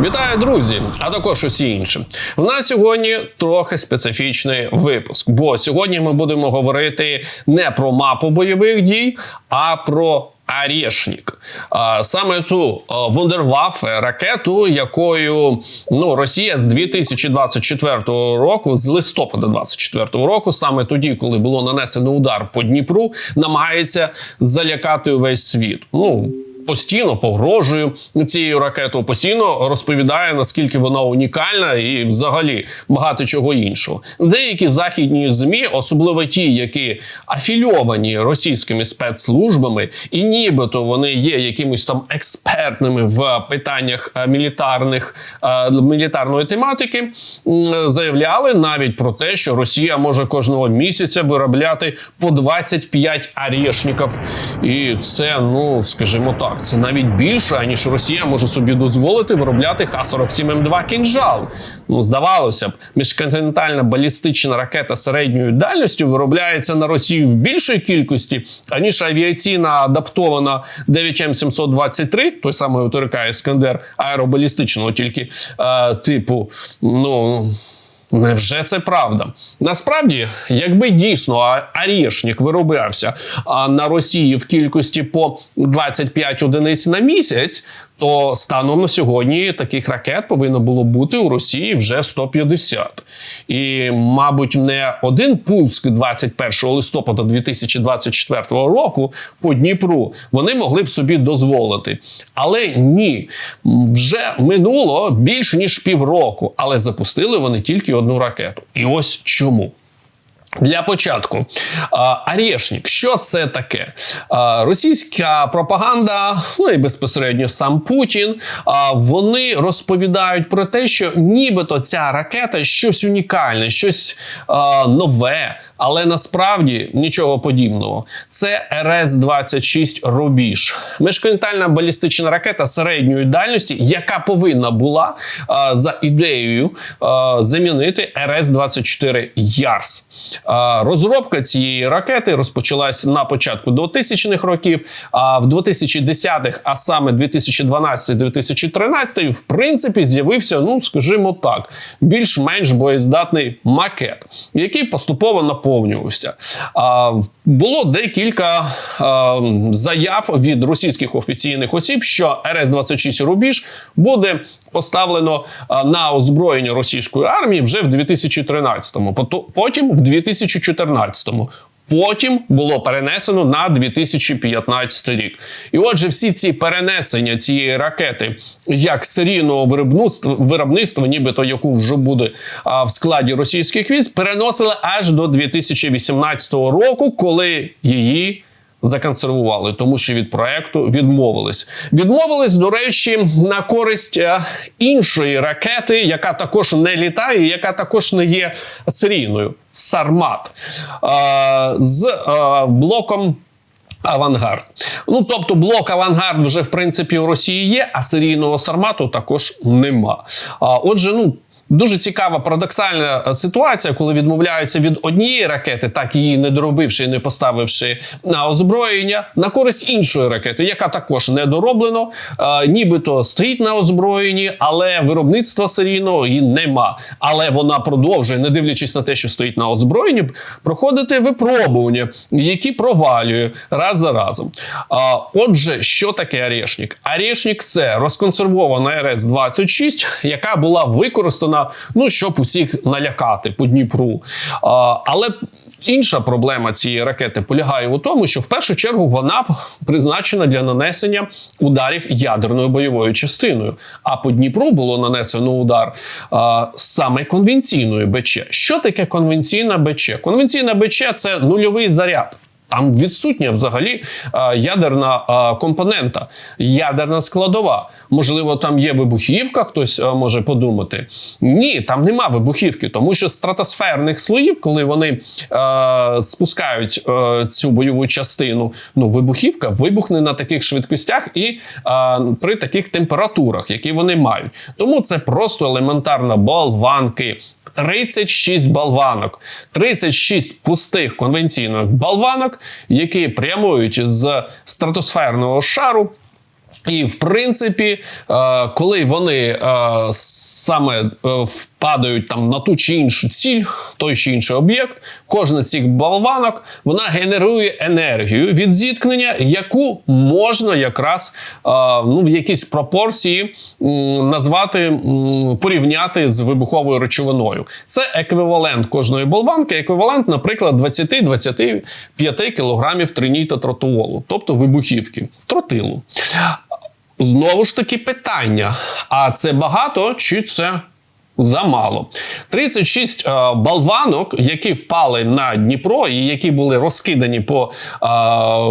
Вітаю, друзі! А також усі інші. У нас сьогодні трохи специфічний випуск, бо сьогодні ми будемо говорити не про мапу бойових дій, а про. Арєшнік, а саме ту вундерваффе, ракету, якою ну Росія з 2024 року, з листопада 2024 року, саме тоді, коли було нанесено удар по Дніпру, намагається залякати увесь світ. Ну постійно погрожує цією ракетою, постійно розповідає наскільки вона унікальна і взагалі багато чого іншого. Деякі західні змі, особливо ті, які афільовані російськими спецслужбами, і нібито вони є якимось там експертними в питаннях е, мілітарних е, мілітарної тематики, заявляли навіть про те, що Росія може кожного місяця виробляти по 25 арішників. І це, ну скажімо так, це навіть більше, аніж Росія може собі дозволити виробляти Х-47М2 кінжал. Ну, здавалося б, міжконтинентальна балістична ракета середньою дальністю виробляється на Росії в більшій кількості, аніж авіаційна адаптована 9М723, той самий ОТРК Іскандер аеробалістичного тільки е, типу. ну... Невже це правда? Насправді, якби дійсно Арішнік вироблявся на Росії в кількості по 25 одиниць на місяць, то станом на сьогодні таких ракет повинно було бути у Росії вже 150. І, мабуть, не один пуск 21 листопада 2024 року по Дніпру вони могли б собі дозволити. Але ні, вже минуло більш ніж півроку, але запустили вони тільки одну ракету. І ось чому. Для початку Арєшнік, що це таке? Російська пропаганда, ну і безпосередньо сам Путін. Вони розповідають про те, що нібито ця ракета щось унікальне, щось нове, але насправді нічого подібного. Це РС-26 Рубіж, міжконтинентальна балістична ракета середньої дальності, яка повинна була за ідеєю замінити РС-24 Ярс. Розробка цієї ракети розпочалась на початку 2000-х років. А в 2010-х, а саме 2012-2013, в принципі, з'явився, ну скажімо так, більш-менш боєздатний макет, який поступово наповнювався. А, було декілька а, заяв від російських офіційних осіб, що РС-26 Рубіж буде поставлено на озброєння російської армії вже в 2013-му, пото- потім в 2014-му. Потім було перенесено на 2015 рік. І отже, всі ці перенесення цієї ракети як серійного виробництва, виробництва, нібито яку вже буде а, в складі російських військ, переносили аж до 2018 року, коли її законсервували, тому що від проекту відмовились. Відмовились, до речі, на користь е, іншої ракети, яка також не літає, яка також не є серійною. Сармат е, з е, блоком. Авангард. Ну тобто, блок Авангард вже в принципі у Росії є, а серійного сармату також нема. А отже, ну. Дуже цікава парадоксальна е, ситуація, коли відмовляються від однієї ракети, так її не доробивши і не поставивши на озброєння, на користь іншої ракети, яка також не дороблено, е, нібито стоїть на озброєнні, але виробництва серійного і нема. Але вона продовжує, не дивлячись на те, що стоїть на озброєнні, проходити випробування, які провалює раз за разом. А, отже, що таке Арєшнік? Арєшнік це розконсервована РС-26, яка була використана, ну щоб усіх налякати по Дніпру. А, але Інша проблема цієї ракети полягає у тому, що в першу чергу вона призначена для нанесення ударів ядерною бойовою частиною. А по Дніпру було нанесено удар а, саме конвенційною БЧ. Що таке конвенційна БЧ? Конвенційна БЧ це нульовий заряд. Там відсутня взагалі а, ядерна а, компонента, ядерна складова. Можливо, там є вибухівка, хтось а, може подумати. Ні, там нема вибухівки, тому що стратосферних слоїв, коли вони а, спускають а, цю бойову частину, ну вибухівка вибухне на таких швидкостях і а, при таких температурах, які вони мають. Тому це просто елементарна болванки. 36 болванок, 36 пустих конвенційних болванок, які прямують з стратосферного шару. І в принципі, е, коли вони е, саме е, впадають там на ту чи іншу ціль, той чи інший об'єкт, кожна з цих болванок вона генерує енергію від зіткнення, яку можна якраз ну, в якійсь пропорції назвати порівняти з вибуховою речовиною. Це еквівалент кожної болванки, еквівалент, наприклад, 20-25 кілограмів тринітотротуолу, тобто вибухівки, тротилу. Знову ж таки питання: а це багато чи це замало? 36 е, болванок, які впали на Дніпро і які були розкидані по е,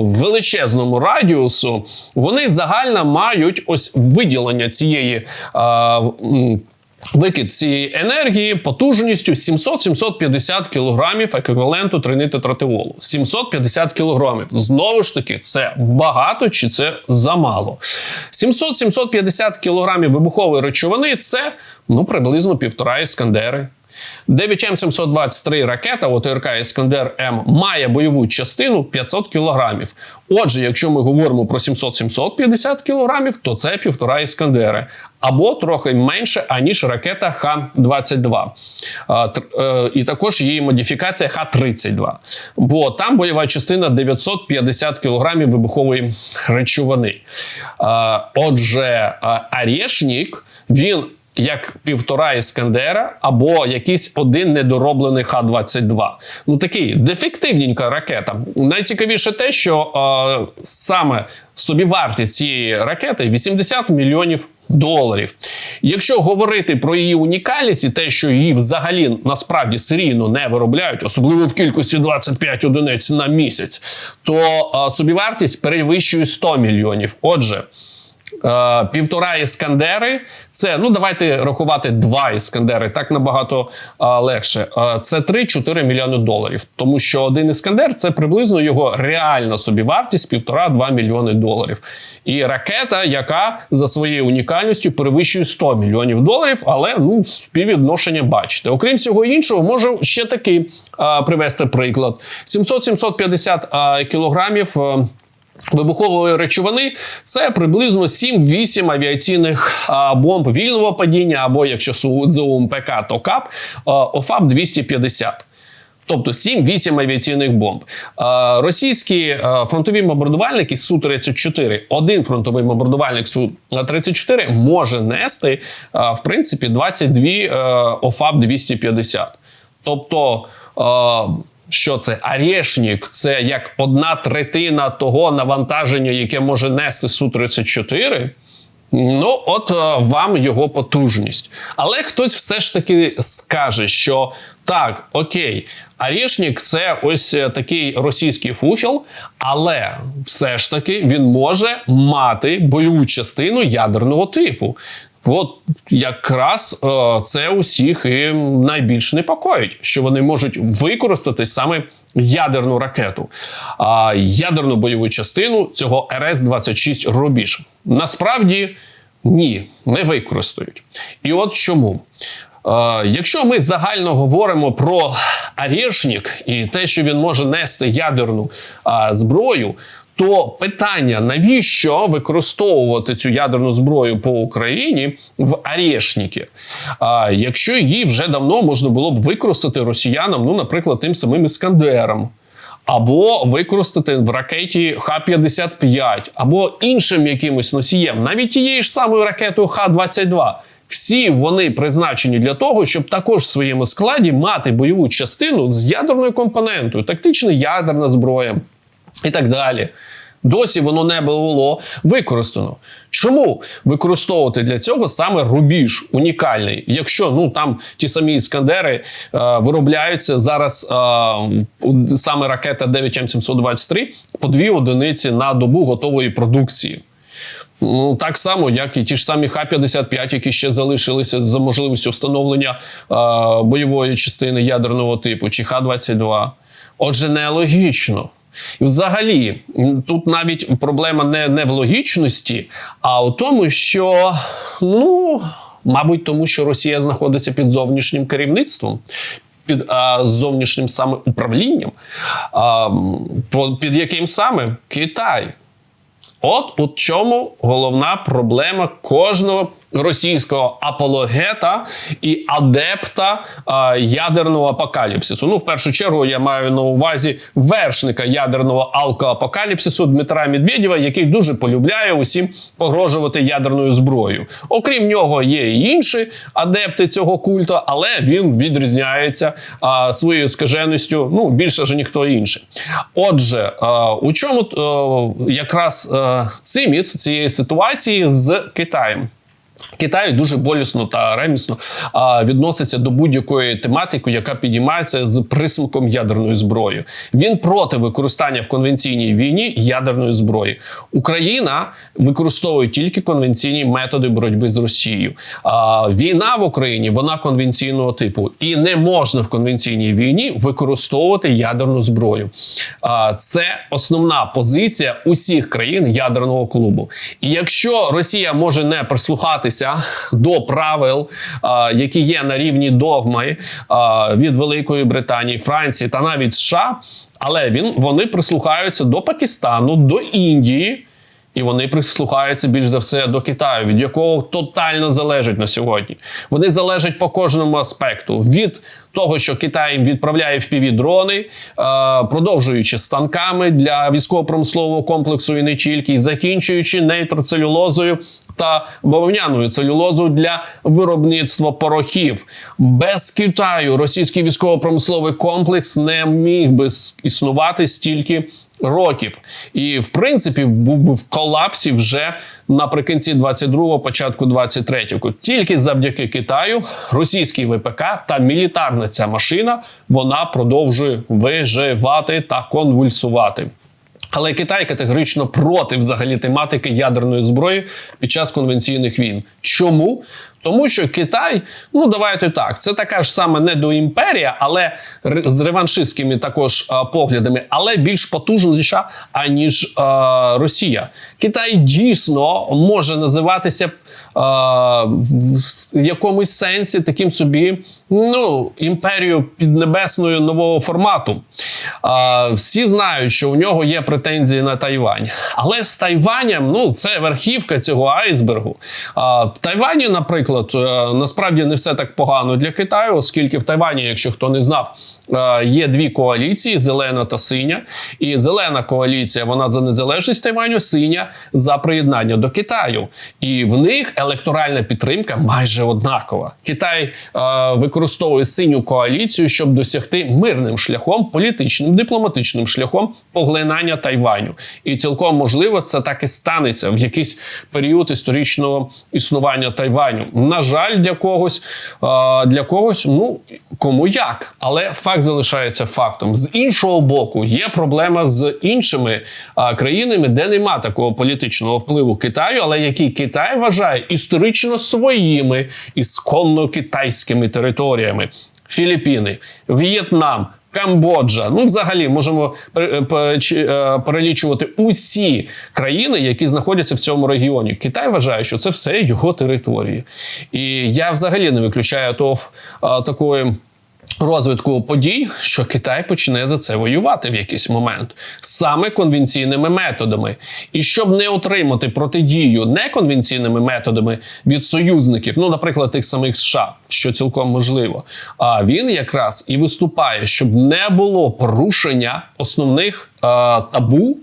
величезному радіусу, вони загально мають ось виділення цієї. Е, Викид цієї енергії потужністю 700-750 кілограмів еквіваленту тринитотратиолу. 750 кілограмів. Знову ж таки, це багато чи це замало. 700-750 кілограмів вибухової речовини це ну приблизно півтора іскандери. 9М723 ракета ОТРК Іскандер М має бойову частину 500 кг. Отже, якщо ми говоримо про 700-750 кг, то це півтора іскандери. Або трохи менше, аніж ракета Х-22. Е, і також її модифікація Х-32. Бо там бойова частина 950 кг вибухової речовини. Отже, Арєшнік, він як півтора іскандера або якийсь один недороблений Х-22. Ну такий дефективненька ракета. Найцікавіше те, що е, саме собівартість цієї ракети 80 мільйонів. Доларів, якщо говорити про її унікальність і те, що її взагалі насправді серійно не виробляють, особливо в кількості 25 одиниць на місяць, то собівартість перевищує 100 мільйонів. Отже. Е, півтора іскандери. Це ну давайте рахувати два іскандери. Так набагато е, легше. Е, це 3-4 мільйони доларів. Тому що один іскандер це приблизно його реальна собівартість півтора-два мільйони доларів. І ракета, яка за своєю унікальністю перевищує 100 мільйонів доларів, але ну співвідношення бачите. Окрім всього іншого, можу ще такий привести приклад: 700-750 кілограмів. Вибухової речовини це приблизно 7-8 авіаційних бомб вільного падіння, або якщо з УМПК, то КАП ОФАП 250. Тобто 7-8 авіаційних бомб. Російські фронтові бомбардувальники Су-34, один фронтовий бомбардувальник Су-34 може нести в принципі 22 а, ОФАП 250. Тобто. Що це Арєшнік, це як одна третина того навантаження, яке може нести су 34 Ну, от е, вам його потужність. Але хтось все ж таки скаже, що так, окей, Арішнік це ось е, такий російський фуфіл, але все ж таки він може мати бойову частину ядерного типу. От якраз е, це усіх і найбільш непокоїть, що вони можуть використати саме ядерну ракету, а ядерну бойову частину цього РС 26 Рубіж. Насправді ні, не використають. І от чому. Е, якщо ми загально говоримо про Арєшнік і те, що він може нести ядерну зброю, то питання, навіщо використовувати цю ядерну зброю по Україні в Арєшніки, а якщо її вже давно можна було б використати росіянам, ну, наприклад, тим самим іскандером. Або використати в ракеті Х-55, або іншим якимось носієм, навіть тією ж самою ракетою Х-22. Всі вони призначені для того, щоб також в своєму складі мати бойову частину з ядерною компонентою, тактична ядерна зброя і так далі. Досі воно не було використано. Чому використовувати для цього саме рубіж унікальний? Якщо ну там ті самі іскандери е, виробляються зараз е, саме ракета 9М723 по дві одиниці на добу готової продукції. Ну, Так само, як і ті ж самі Х-55, які ще залишилися за можливістю встановлення е, бойової частини ядерного типу, чи Х-22. Отже, нелогічно. І взагалі, тут навіть проблема не, не в логічності, а у тому, що, ну, мабуть, тому що Росія знаходиться під зовнішнім керівництвом. Під а, зовнішнім саме управлінням, а, під яким саме Китай. От у чому головна проблема кожного російського апологета і адепта а, ядерного апокаліпсису. Ну, в першу чергу, я маю на увазі вершника ядерного алкоапокаліпсису Дмитра Медведєва, який дуже полюбляє усім погрожувати ядерною зброєю. Окрім нього, є і інші адепти цього культу, але він відрізняється а, своєю скаженістю ну більше ж ніхто інший. Отже, а, у чому а, якраз а, циміс цієї ситуації з Китаєм? Китай дуже болісно та ремісно а, відноситься до будь-якої тематики, яка підіймається з присмаком ядерної зброї. Він проти використання в конвенційній війні ядерної зброї. Україна використовує тільки конвенційні методи боротьби з Росією. А, війна в Україні вона конвенційного типу, і не можна в конвенційній війні використовувати ядерну зброю. А, це основна позиція усіх країн ядерного клубу. І якщо Росія може не прислухатися до правил, які є на рівні догми від Великої Британії, Франції та навіть США, але він вони прислухаються до Пакистану, до Індії. І вони прислухаються більш за все до Китаю, від якого тотально залежить на сьогодні. Вони залежать по кожному аспекту від того, що Китай їм відправляє в піві дрони, продовжуючи станками для військово-промислового комплексу і не тільки, і закінчуючи нейтроцелюлозою та бавовняною целюлозою для виробництва порохів. Без Китаю російський військово-промисловий комплекс не міг би існувати стільки років, і в принципі був би в колапсі вже наприкінці 22-го, початку 23-го. Тільки завдяки Китаю російський ВПК та мілітарна ця машина вона продовжує виживати та конвульсувати. Але Китай категорично проти взагалі тематики ядерної зброї під час конвенційних війн. Чому? Тому що Китай, ну давайте так, це така ж саме недоімперія, але з реваншистськими також а, поглядами, але більш потужніша аніж а, Росія. Китай дійсно може називатися в якомусь сенсі таким собі ну, імперією піднебесною нового формату. А, всі знають, що у нього є претензії на Тайвань, але з Тайванем ну це верхівка цього айсбергу. А, в Тайвані, наприклад, е, насправді не все так погано для Китаю, оскільки в Тайвані, якщо хто не знав, е, є дві коаліції: зелена та синя. І зелена коаліція вона за незалежність Тайваню, синя за приєднання до Китаю. І в них електоральна підтримка майже однакова. Китай е, використовує синю коаліцію, щоб досягти мирним шляхом, політичним дипломатичним шляхом поглинання Тайваню. І цілком можливо, це так і станеться в якийсь період історичного існування Тайваню на жаль, для когось для когось, ну кому як, але факт залишається фактом. З іншого боку, є проблема з іншими країнами, де нема такого політичного впливу Китаю, але які Китай вважає історично своїми ісконно китайськими територіями. Філіппіни, В'єтнам, Камбоджа. Ну, взагалі, можемо е, е, перелічувати усі країни, які знаходяться в цьому регіоні. Китай вважає, що це все його території, і я взагалі не виключаю того такої розвитку подій, що Китай почне за це воювати в якийсь момент саме конвенційними методами, і щоб не отримати протидію неконвенційними методами від союзників, ну наприклад, тих самих США, що цілком можливо. А він якраз і виступає, щоб не було порушення основних а, табу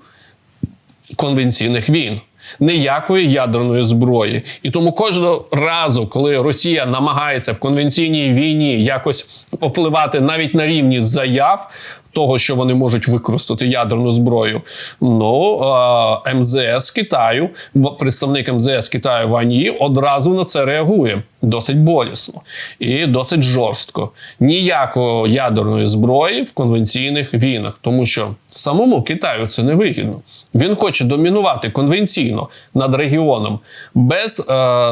конвенційних війн ніякої ядерної зброї. І тому кожного разу, коли Росія намагається в конвенційній війні якось впливати навіть на рівні заяв. Того, що вони можуть використати ядерну зброю, ну МЗС Китаю, представник МЗС Китаю Ван Ї одразу на це реагує досить болісно і досить жорстко. Ніякої ядерної зброї в конвенційних війнах, тому що самому Китаю це не вигідно. Він хоче домінувати конвенційно над регіоном без е,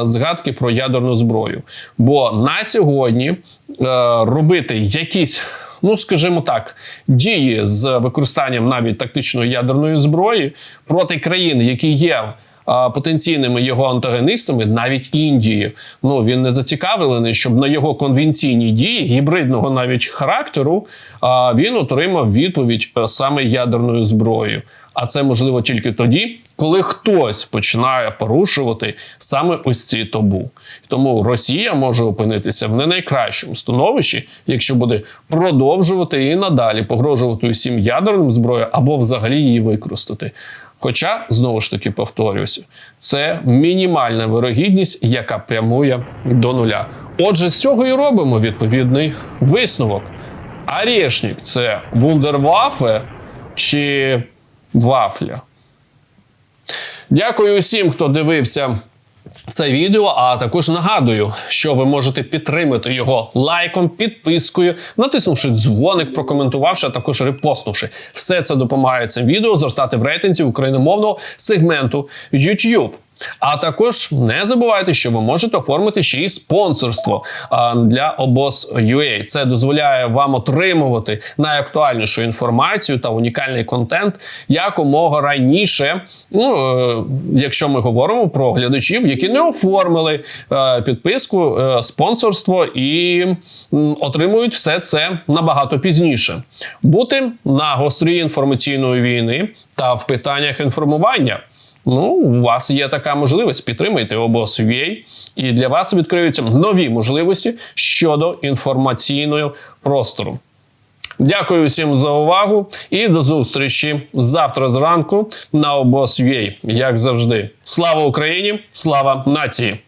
згадки про ядерну зброю. Бо на сьогодні е, робити якісь. Ну, скажімо так, дії з використанням навіть тактичної ядерної зброї проти країн, які є потенційними його антагоністами, навіть Індії. Ну він не зацікавлений, щоб на його конвенційні дії гібридного навіть характеру він отримав відповідь е, саме ядерною зброєю. А це можливо тільки тоді, коли хтось починає порушувати саме ось ці табу. Тому Росія може опинитися в не найкращому становищі, якщо буде продовжувати і надалі погрожувати усім ядерним зброєю або взагалі її використати. Хоча, знову ж таки, повторююся, це мінімальна вирогідність, яка прямує до нуля. Отже, з цього і робимо відповідний висновок. Арішнік це вундервафе чи вафля? Дякую усім, хто дивився це відео. А також нагадую, що ви можете підтримати його лайком, підпискою, натиснувши дзвоник, прокоментувавши, а також репостнувши. Все це допомагає цим відео зростати в рейтинзі україномовного сегменту YouTube. А також не забувайте, що ви можете оформити ще й спонсорство для обоз.ua. Це дозволяє вам отримувати найактуальнішу інформацію та унікальний контент якомога раніше. Ну, е, якщо ми говоримо про глядачів, які не оформили е, підписку, е, спонсорство і отримують все це набагато пізніше. Бути на гострі інформаційної війни та в питаннях інформування. Ну, у вас є така можливість. Підтримайте обоз.ua, і для вас відкриються нові можливості щодо інформаційного простору. Дякую всім за увагу і до зустрічі завтра зранку на обоз.ua, як завжди. Слава Україні! Слава нації!